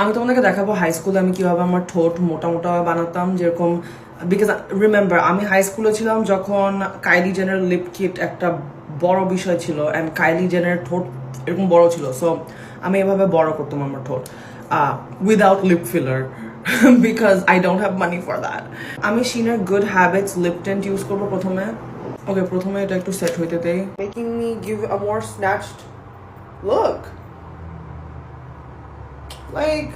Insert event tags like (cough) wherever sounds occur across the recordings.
আমি তোমাদেরকে দেখাবো হাই স্কুলে আমি কীভাবে আমার ঠোঁট মোটা মোটা বানাতাম, যেরকম বিকজ রিমেম্বার আমি হাই স্কুলে ছিলাম যখন কাইলি জেনের লিপ কিট একটা বড় বিষয় ছিল অ্যান্ড কাইলি জেনের ঠোঁট এরকম বড় ছিল সো আমি এভাবে বড় করতাম আমার ঠোঁট without lip filler because I don't have money for that আমি শিনের good habits lip tint use করব প্রথমে। ওকে প্রথমে এটা একটু সেট হইতে দেই। Making me give a more snatched look like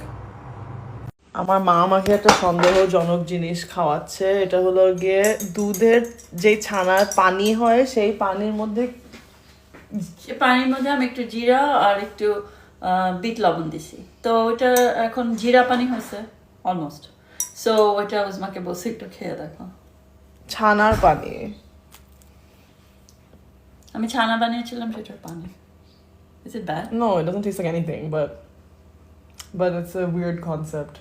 আমার মা আমাকে একটা সন্দেহজনক জিনিস খাওয়াচ্ছে। এটা হলো গিয়ে দুধের যে ছানার পানি হয় সেই পানির মধ্যে পানির মধ্যে আমি একটু জিরা আর একটু বিট লবণ দিছি। তো ওইটা এখন জিরা পানি হয়েছে অলমোস্ট সো ওইটা উজমাকে বসে একটু খেয়ে দেখো। ছানার পানি? আমি ছানা বানিয়েছিলাম সেটার পানি। Is it bad No, it doesn't taste like anything, but but it's a weird concept.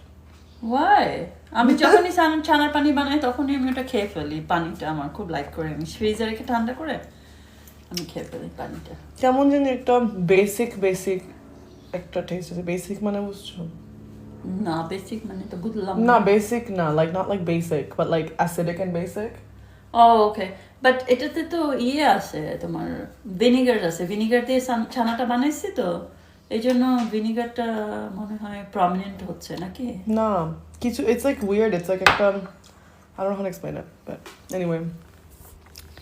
Why আমি যখনই (laughs) ছানা- ছানার পানি বানাই তখনই আমি ওটা খেয়ে ফেলি পানিটা আমার খুব লাইক করে। আমি ফ্রিজে রেখে ঠান্ডা করে আমি খেয়ে ফেলি পানিটা। কেমন জানি একটা বেসিক বেসিক একটা টেস্ট আছে। বেসিক মানে বুঝছ? না বেসিক মানে তো বুঝলাম না বেসিক না like not like basic but like acidic and basic oh okay but এটাতে তো ইয়ে আছে তোমার ভিনিগার আছে। ভিনিগার দিয়ে ছান- ছানাটা বানাইছি তো এই জন্য ভিনিগারটা মনে হয় প্রমিনেন্ট হচ্ছে নাকি? না কিছু it's like weird it's like একটা know how to explain it, but anyway.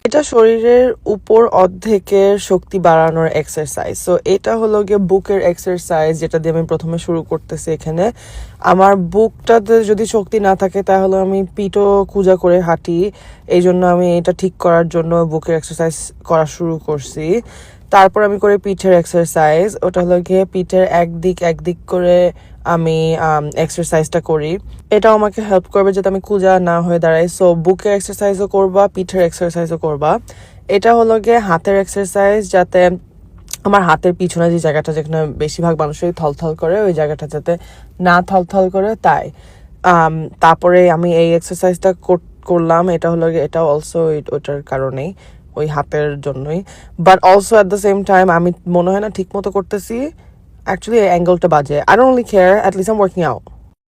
এটা শরীরের উপর অর্ধেকের শক্তি বাড়ানোর এক্সারসাইজ সো এটা হলো গিয়ে বুকের এক্সারসাইজ যেটা দিয়ে আমি প্রথমে শুরু করতেছি এখানে। আমার বুকটাতে যদি শক্তি না থাকে তাহলে আমি পিঠও কুজা করে হাঁটি। এই জন্য আমি এটা ঠিক করার জন্য বুকের এক্সারসাইজ করা শুরু করছি। তারপর আমি করি পিঠের এক্সারসাইজ ওটা হলো গিয়ে পিঠের একদিক একদিক করে আমি এক্সারসাইজটা করি। এটাও আমাকে হেল্প করবে যাতে আমি কুজা না হয়ে দাঁড়াই। সো বুকের এক্সারসাইজও করবা, পিঠের এক্সারসাইজও করবা। এটা হলো গিয়ে হাতের এক্সারসাইজ যাতে আমার হাতের পিছনে যে জায়গাটা যেখানে বেশিরভাগ মানুষই থলথল করে, ওই জায়গাটা যাতে না থলথল করে, তাই। তারপরে আমি এই এক্সারসাইজটা করলাম। এটা হলো এটা অলসো ওইটার কারণেই। ওই হাতের জন্যই। But also at the same time আমি মনে হয় না ঠিক মতো করতেছি। অ্যাকচুয়ালি অ্যাঙ্গেলটা বাজে। I don't only care at least I'm working out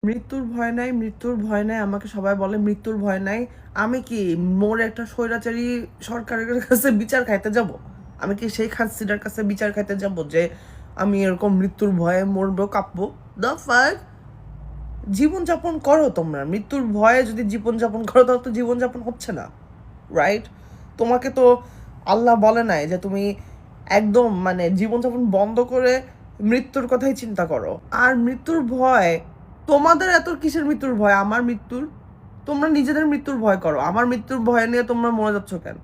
মৃত্যুর ভয় নাই, মৃত্যুর ভয় নাই, আমাকে সবাই বলে মৃত্যুর ভয় নাই। আমি কি মোর একটা স্বৈরাচারী সরকারের কাছে বিচার খাইতে যাব? আমি কি সেই হাসিনার কাছে বিচার খাইতে যাব যে আমি এরকম মৃত্যুর ভয়ে মরবো, কাঁপবো? দ্য ফাক জীবনযাপন করো তোমরা। মৃত্যুর ভয়ে যদি জীবনযাপন করো, তাহলে তো জীবনযাপন হচ্ছে না রাইট তোমাকে তো আল্লাহ বলে নাই যে তুমি একদম মানে জীবনযাপন বন্ধ করে মৃত্যুর কথাই চিন্তা করো। আর মৃত্যুর ভয়, তোমাদের এত কিসের মৃত্যুর ভয়? আমার মৃত্যুর? তোমরা নিজেদের মৃত্যুর ভয় করো। আমার মৃত্যুর ভয় নিয়ে তোমরা মরে যাচ্ছ কেন?